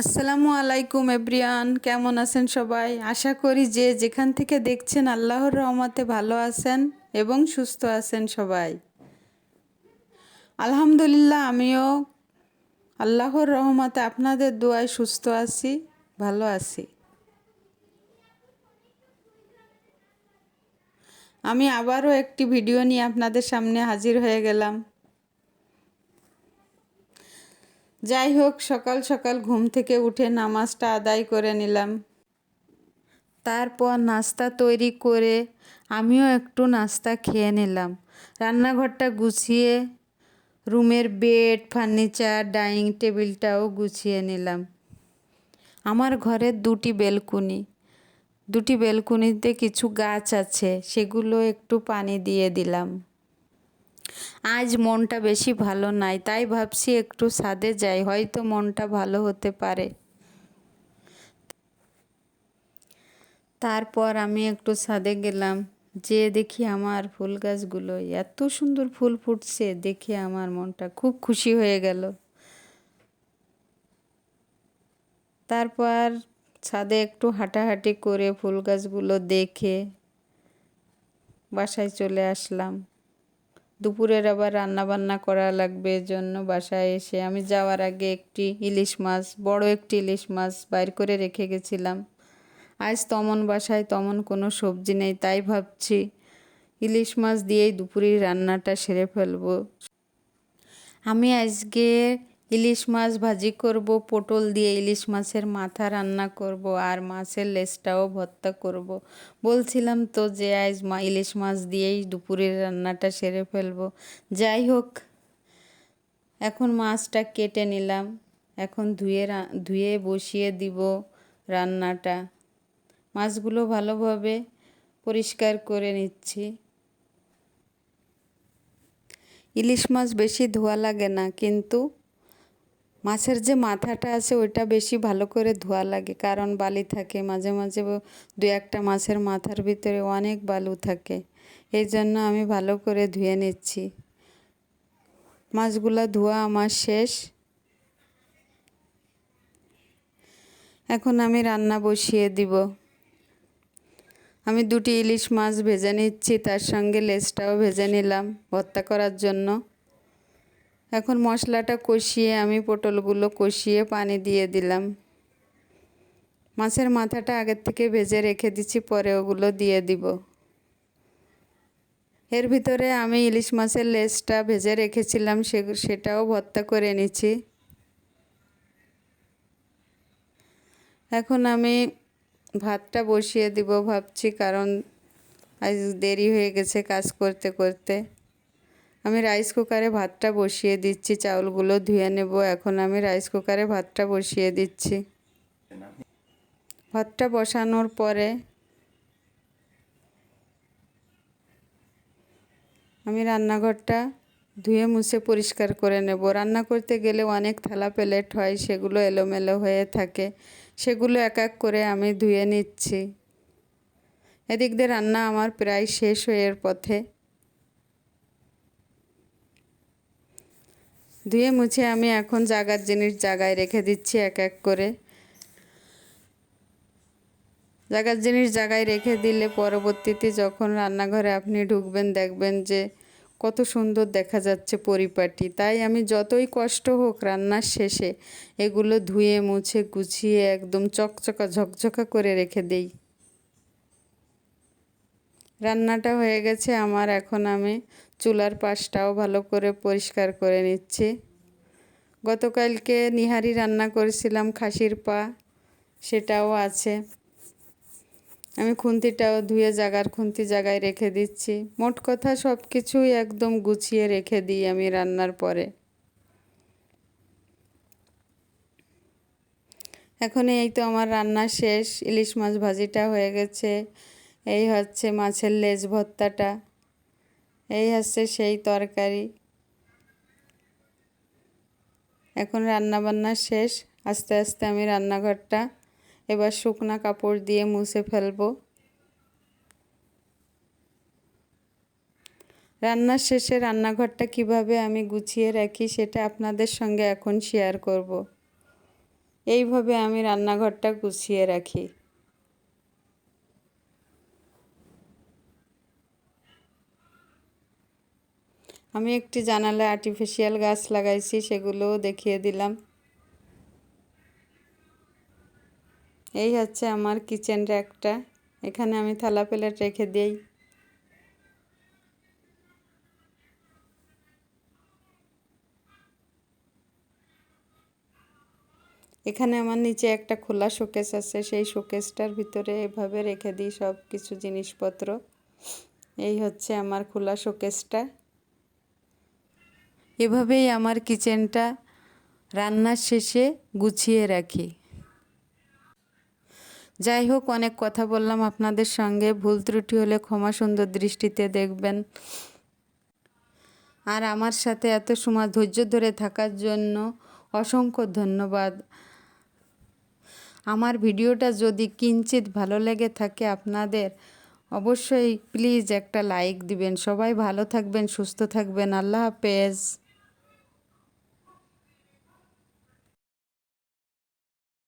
আসসালামু আলাইকুম এব্রিয়ান কেমন আছেন সবাই? আশা করি যে যেখান থেকে দেখছেন আল্লাহর রহমতে ভালো আছেন এবং সুস্থ আছেন সবাই। আলহামদুলিল্লাহ, আমিও আল্লাহর রহমতে আপনাদের দোয়ায় সুস্থ আছি, ভালো আছি। আমি আবারও একটি ভিডিও নিয়ে আপনাদের সামনে হাজির হয়ে গেলাম। যাই হোক সকাল সকাল ঘুম থেকে উঠে নামাজটা আদায় করে নিলাম। তারপর নাস্তা তৈরি করে আমিও একটু নাস্তা খেয়ে নিলাম। রান্নাঘরটা গুছিয়ে রুমের বেড, ফার্নিচার, ডাইনিং টেবিলটাও গুছিয়ে নিলাম। আমার ঘরের দুটি বেলকুনি। দুটি বেলকুনিতে কিছু গাছ আছে, সেগুলো একটু পানি দিয়ে দিলাম। আজ মনটা বেশি ভালো নাই, তাই ভাবছি একটু সাদে যাই, হয়তো মনটা ভালো হতে পারে। তারপর আমি একটু সাদে গেলাম, যে দেখি আমার ফুল গাছগুলো, এত সুন্দর ফুল ফুটছে, দেখে আমার মনটা খুব খুশি হয়ে গেল। তারপর ছাদে একটু হাঁটাহাঁটি করে ফুল গাছগুলো দেখে বাসায় চলে আসলাম। দুপুরের আবার রান্না বান্না করা লাগবে জন্য বাসায় এসে। আমি যাওয়ার আগে একটি ইলিশ মাছ, বড় একটি ইলিশ মাছ বাইর করে রেখে গেছিলাম। আজ তমন বাসায় তমন কোনো সবজি নেই, তাই ভাবছি ইলিশ মাছ দিয়েই দুপুরের রান্নাটা সেরে ফেলব। আমি আজকে ইলিশ মাছ ভাজি করব, পটল দিয়ে ইলিশ মাছের মাথা রান্না করব আর মাছের লেজটাও ভর্তা করব। বলছিলাম তো যে আজ মা ইলিশ মাছ দিয়েই দুপুরের রান্নাটা সেরে ফেলব। যাই হোক, এখন মাছটা কেটে নিলাম। এখন ধুয়ে ধুয়ে বসিয়ে দিব রান্নাটা। মাছগুলো ভালোভাবে পরিষ্কার করে নিচ্ছি। ইলিশ মাছ বেশি ধোয়া লাগে না, কিন্তু মাছের যে মাথাটা আছে, ওইটা বেশি ভালো করে ধোয়া লাগে। কারণ বালি থাকে, মাঝে মাঝে দু একটা মাছের মাথার ভিতরে অনেক বালু থাকে। এই জন্য আমি ভালো করে ধুয়ে নিচ্ছি। মাছগুলো ধোয়া আমার শেষ। এখন আমি রান্না বসিয়ে দিব। আমি দুটি ইলিশ মাছ ভেজে নিচ্ছি, তার সঙ্গে লেজটাও ভেজে নিলাম ভর্তা করার জন্য। এখন মশলাটা কষিয়ে আমি পটলগুলো কষিয়ে পানি দিয়ে দিলাম। মাছের মাথাটা আগের থেকে ভেজে রেখে দিচ্ছি, পরে ওগুলো দিয়ে দিব। এর ভিতরে আমি ইলিশ মাছের লেজটা ভেজে রেখেছিলাম, সে, সেটাও ভর্তা করে নিচ্ছি। এখন আমি ভাতটা বসিয়ে দিব ভাবছি, কারণ আজ দেরি হয়ে গেছে কাজ করতে করতে। আমি রাইস কুকারে ভাতটা বসিয়ে দিচ্ছি, চাউলগুলো ধুয়ে নেব। এখন আমি রাইস কুকারে ভাতটা বসিয়ে দিচ্ছি। ভাতটা বসানোর পরে আমি রান্নাঘরটা ধুয়ে মুছে পরিষ্কার করে নেব। রান্না করতে গেলে অনেক থালা প্লেট হয়, সেগুলো এলোমেলো হয়ে থাকে। সেগুলো এক এক করে আমি ধুয়ে নিচ্ছি। এদিক দিয়ে রান্না আমার প্রায় শেষ হয়ে পথে। ধুয়ে মুছে আমি এখন জাগার জিনিস জায়গায় রেখে দিচ্ছি এক এক করে। জাগার জিনিস জায়গায় রেখে দিলে পরবর্তীতে যখন রান্নাঘরে আপনি ঢুকবেন, দেখবেন যে কত সুন্দর দেখা যাচ্ছে পরিপাটি। তাই আমি যতই কষ্ট হোক রান্নার শেষে এগুলো ধুয়ে, মুছে, গুছিয়ে একদম চকচকা ঝকঝকা করে রেখে দেই। রান্নাটা হয়ে গেছে আমার, এখন আমি চুলার পাশটাও ভালো করে পরিষ্কার করে নিচ্ছি। গতকালকে নিহারি রান্না করেছিলাম খাসির পা, সেটাও আছে। আমি খুন্তিটাও ধুয়ে জাগার খুন্তি জায়গায় রেখে দিচ্ছি। মোট কথা সব কিছুই একদম গুছিয়ে রেখে দিই আমি রান্নার পরে। এখন এই তো আমার রান্না শেষ, ইলিশ মাছ ভাজিটা হয়ে গেছে। এই হচ্ছে মাছের লেজ ভর্তাটা। এই হচ্ছে সেই তরকারি। এখন রান্না বান্না শেষ। আস্তে আস্তে আমি রান্নাঘরটা এবার শুকনা কাপড় দিয়ে মুছে ফেলব। রান্নার শেষে রান্নাঘরটা কীভাবে আমি গুছিয়ে রাখি সেটা আপনাদের সঙ্গে এখন শেয়ার করব। এইভাবে আমি রান্নাঘরটা গুছিয়ে রাখি। আমি একটি জানালায় আর্টিফিশিয়াল গাছ লাগাইছি, সেগুলোও দেখিয়ে দিলাম। এই হচ্ছে আমার কিচেন র্যাকটা এখানে আমি থালা প্লেট রেখে দিই। এখানে আমার নিচে একটা খোলা শোকেস আছে, সেই শোকেসটার ভিতরে এভাবে রেখে দিই সব কিছু জিনিসপত্র। এই হচ্ছে আমার খোলা শোকেসটা। এভাবেই আমার কিচেনটা রান্নার শেষে গুছিয়ে রাখি। যাই হোক, অনেক কথা বললাম আপনাদের সঙ্গে। ভুল ত্রুটি হলে ক্ষমা সুন্দর দৃষ্টিতে দেখবেন। আর আমার সাথে এত সময় ধৈর্য ধরে থাকার জন্য অসংখ্য ধন্যবাদ। আমার ভিডিওটা যদি কিঞ্চিত ভালো লেগে থাকে আপনাদের, অবশ্যই প্লিজ একটা লাইক দিবেন। সবাই ভালো থাকবেন, সুস্থ থাকবেন। আল্লাহ হাফেজ।